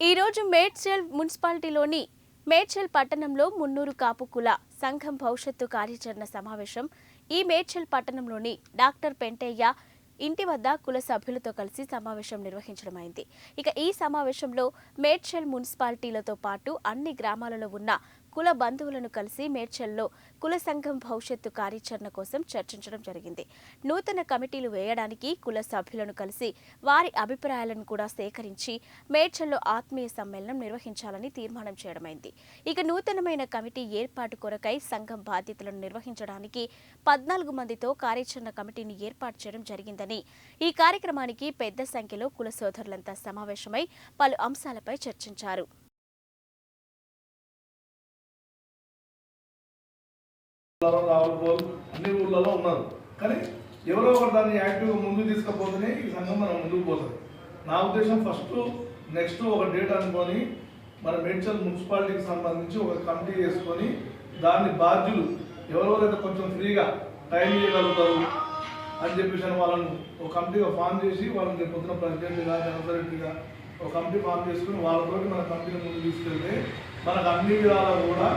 ఈ రోజు మేడ్చల్ మున్సిపాలిటీలోని మేడ్చల్ పట్టణంలో మున్నూరు కాపు కుల సంఘం భవిష్యత్తు కార్యాచరణ సమావేశం. ఈ మేడ్చల్ పట్టణంలోని డాక్టర్ పెంటయ్య ఇంటి వద్ద కుల సభ్యులతో కలిసి సమావేశం నిర్వహించడమైంది. ఇక ఈ సమావేశంలో మేడ్చల్ మున్సిపాలిటీలతో పాటు అన్ని గ్రామాలలో ఉన్న కుల బంధువులను కలిసి మేడ్చల్లో కుల సంఘం భవిష్యత్తు కార్యాచరణ కోసం చర్చించడం జరిగింది. నూతన కమిటీలు వేయడానికి కుల సభ్యులను కలిసి వారి అభిప్రాయాలను కూడా సేకరించి మేడ్చల్లో ఆత్మీయ సమ్మేళనం నిర్వహించాలని తీర్మానం చేయడమైంది. ఇక నూతనమైన కమిటీ ఏర్పాటు కొరకై సంఘం బాధ్యతలను నిర్వహించడానికి పద్నాలుగు మందితో కార్యాచరణ కమిటీని ఏర్పాటు చేయడం జరిగిందని ఈ కార్యక్రమానికి పెద్ద సంఖ్యలో కుల సోదరులంతా సమావేశమై పలు అంశాలపై చర్చించారు. రావులపోల్ అన్ని ఊళ్ళలో ఉన్నారు. కానీ ఎవరో ఒకరు దాన్ని యాక్టివ్గా ముందుకు తీసుకుపోతేనే ఈ సంఘం మనం ముందుకు పోతుంది. నా ఉద్దేశం ఫస్ట్ నెక్స్ట్ ఒక డేట్ అనుకొని మన మేడ్చల్ మున్సిపాలిటీకి సంబంధించి ఒక కమిటీ చేసుకొని దాన్ని బాధ్యులు ఎవరెవరైతే కొంచెం ఫ్రీగా టైం ఇవ్వగలుగుతారు అని చెప్పేసి వాళ్ళను ఒక కమిటీగా ఫామ్ చేసి వాళ్ళని రేపు పొద్దున ప్రెసిడెంట్గా జనరల్ సెక్రటరీగా ఒక కమిటీ ఫామ్ చేసుకుని వాళ్ళతో మన కమిటీని ముందు తీసుకెళ్తే మనకు అన్ని విధాలు కూడా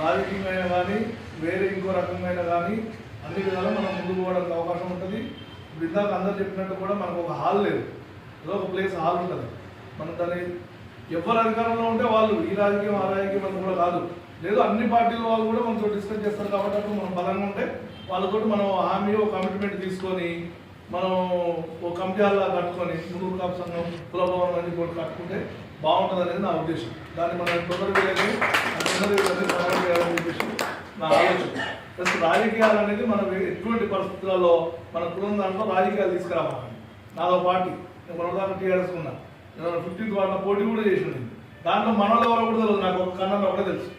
రాజకీయమైన కానీ వేరే ఇంకో రకమైన కానీ అన్ని విధాలు మనం ముందుకు పోవడానికి అవకాశం ఉంటుంది. ఇప్పుడు ఇందాక అందరు చెప్పినట్టు కూడా మనకు ఒక హాల్ లేదు. ఏదో ఒక ప్లేస్ హాల్ ఉంటుంది. మనం దాన్ని ఎవరు అధికారంలో ఉంటే వాళ్ళు ఈ రాజకీయం ఆ రాజకీయం అని కూడా కాదు. లేదు అన్ని పార్టీల వాళ్ళు కూడా మనతో డిస్కస్ చేస్తారు కాబట్టి అప్పుడు మనం బలంగా ఉంటే వాళ్ళతో మనం హామీ ఒక కమిట్మెంట్ తీసుకొని మనం ఒక కమిటీ కట్టుకొని మునుగు కాపు సంఘం కులభవనం అన్ని కూడా కట్టుకుంటే బాగుంటుంది అనేది నా ఉద్దేశం. దాన్ని మనం తొందరగా తొందరగా చేయాలని నా ఆలోచన. ప్లస్ రాజకీయాలు అనేది మనం ఎటువంటి పరిస్థితులలో మన కులం దాంట్లో రాజకీయాలు తీసుకురావాలి. నాదో పార్టీ నేను మన దాంట్లో టీఆర్ఎస్ ఉన్నా. నేను ఫిఫ్టీన్త్ వాటిలో పోటీ కూడా చేసింది దాంట్లో మనలో ఎవరో కూడా తెలియదు నాకు ఒక కన్నడ ఒకటే తెలుసు.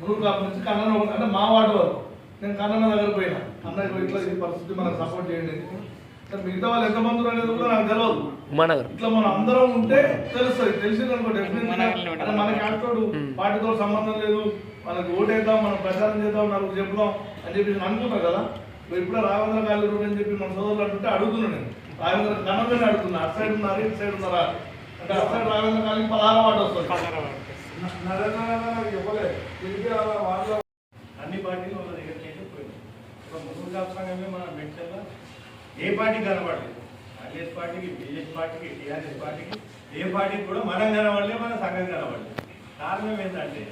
మునుగు కాపు నుంచి కన్నడ ఒకటి అంటే మా వార్డు వరకు. నేను కన్నడ దగ్గర పోయినా. అన్నయ్య ఇట్లా ఈ పరిస్థితి మనకు సపోర్ట్ చేయండి అంటే మిగతా వాళ్ళు ఎంతమంది అనేది కూడా నాకు తెలియదు ఇట్లా మనం అందరం ఉంటే తెలుస్తుంది. తెలిసింది అనుకో డెఫినెట్ మన క్యాస్టోడు పార్టీతో సంబంధం లేదు. మనకి ఓటేద్దాం మనం ప్రచారం చేద్దాం నాకు చెప్దాం అని చెప్పి నేను అనుకుంటాను కదా. ఇప్పుడు ఇప్పుడే రాఘవేంద్ర గాలి రోడ్ అని చెప్పి మన సోదరులు అంటుంటే అడుగుతున్నాను నేను. రాఘవేంద్ర ఘనంగానే అడుగుతున్నా. అటు సైడ్ ఉన్నారా ఇటు సైడ్ ఉన్నారా? అంటే అటు సైడ్ రాఘవేంద్ర గాలి పదహార వాడు వస్తుంది. అన్ని పార్టీలు వాళ్ళ దగ్గర అయితే పోయింది ఇప్పుడు ముందు సంఘమే మన మెడ్చల్లో ఏ పార్టీ కనబడలేదు. కాంగ్రెస్ పార్టీకి బీజేపీ పార్టీకి టీఆర్ఎస్ పార్టీకి ఏ పార్టీకి కూడా మనం కనబడలేదు మన సంఘం కనబడలేదు. కారణం ఏంటంటే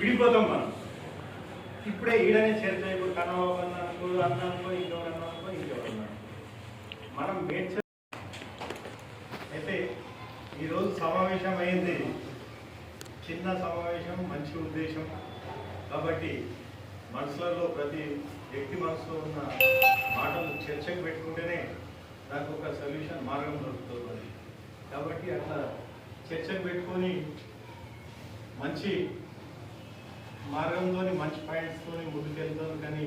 విడిపోతాం మనం. ఇప్పుడే ఈడనే చర్చ ఇప్పుడు కన్నబాబు అన్నానుకో అన్నానుకో ఇంకో అన్నానుకో ఇంకెవరు మనం మేడ్చ అయితే ఈరోజు సమావేశం అయింది చిన్న సమావేశం మంచి ఉద్దేశం. కాబట్టి మనసులలో ప్రతి వ్యక్తి మనసులో ఉన్న మాటలు చర్చకు పెట్టుకుంటేనే నాకు ఒక సొల్యూషన్ మార్గం దొరుకుతుంది. కాబట్టి అట్లా చర్చకు పెట్టుకొని మంచి మార్గంలోని మంచి పాయింట్స్తోని ముందుకెళ్తాం కానీ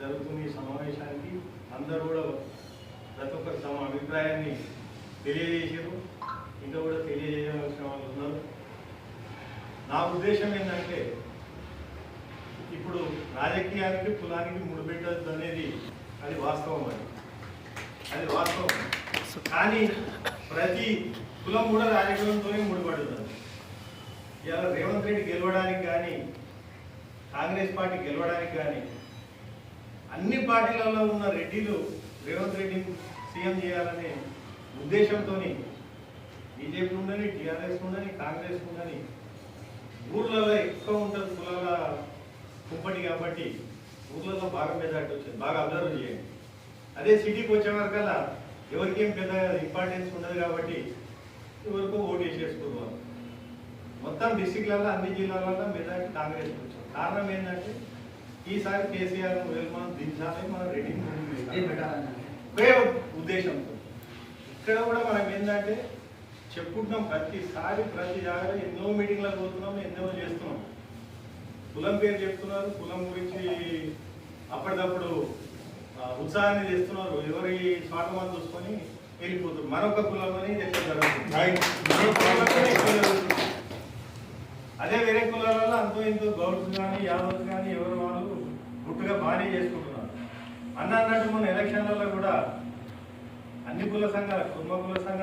జరుగుతున్న ఈ సమావేశానికి అందరూ కూడా ప్రతి ఒక్కరు తమ అభిప్రాయాన్ని తెలియజేశారు. ఇంకా కూడా తెలియజేయవలసిన వాళ్ళు ఉన్నారు. నా ఉద్దేశం ఏంటంటే ఇప్పుడు రాజకీయానికి కులానికి ముడిపెట్టద్దు అనేది అది వాస్తవం అది. అది వాస్తవం. కానీ ప్రతి కులం కూడా రాజకీయంతోనే ముడిపడుతుంది. ఇవాళ రేవంత్ రెడ్డి గెలవడానికి కానీ కాంగ్రెస్ పార్టీ గెలవడానికి కానీ అన్ని పార్టీలలో ఉన్న రెడ్డిలు రేవంత్ రెడ్డిని సీఎం చేయాలనే ఉద్దేశంతో బీజేపీ ఉండని టీఆర్ఎస్ ఉండని కాంగ్రెస్ ఉండని ఊర్లలో ఎక్కువ ఉంటుంది కులాల కుంపటి కాబట్టి ఊర్లలో బాగా పెద్ద వచ్చింది బాగా అబ్జర్వ్ చేయండి. అదే సిటీకి వచ్చే వరకల్లా ఎవరికేం పెద్ద ఇంపార్టెన్స్ ఉండదు కాబట్టి ఎవరికో ఓటు వేసేసుకున్నారు. మొత్తం డిస్టిక్లలో అన్ని జిల్లాలలో మెజార్టీ కాంగ్రెస్ వచ్చింది కారణం ఏంటంటే ఈసారి కేసీఆర్ మనం దించాలి మనం రెడీ ఒకే ఉద్దేశంతో. ఇక్కడ కూడా మనం ఏంటంటే చెప్పుకుంటున్నాం ప్రతిసారి ప్రతి జాగ్రత్త ఎన్నో మీటింగ్లకు పోతున్నాం ఎన్నో చేస్తున్నాం. కులం పేరు చెప్తున్నారు కులం గురించి అప్పటికప్పుడు ఆ, ఉత్సాహాన్ని చేస్తున్నారు ఎవరి స్వార్థం చూసుకొని వెళ్ళిపోతున్నారు. మరొక కులం అని ఎక్కువ జరుగుతుంది ఏ కులంలోనే ఎక్కువ జరుగుతుంది. అదే వేరే కులాలలో అంతో ఇంతో గౌడ్స్ కానీ యాదవ్స్ కానీ ఎవరు వాళ్ళు గుట్టుగా బాగానే చేసుకుంటున్నారు. అన్న అన్నట్టు మొన్న ఎలక్షన్లలో కూడా అన్ని కుల సంఘాలు కుటుంబ కుల సంఘాలు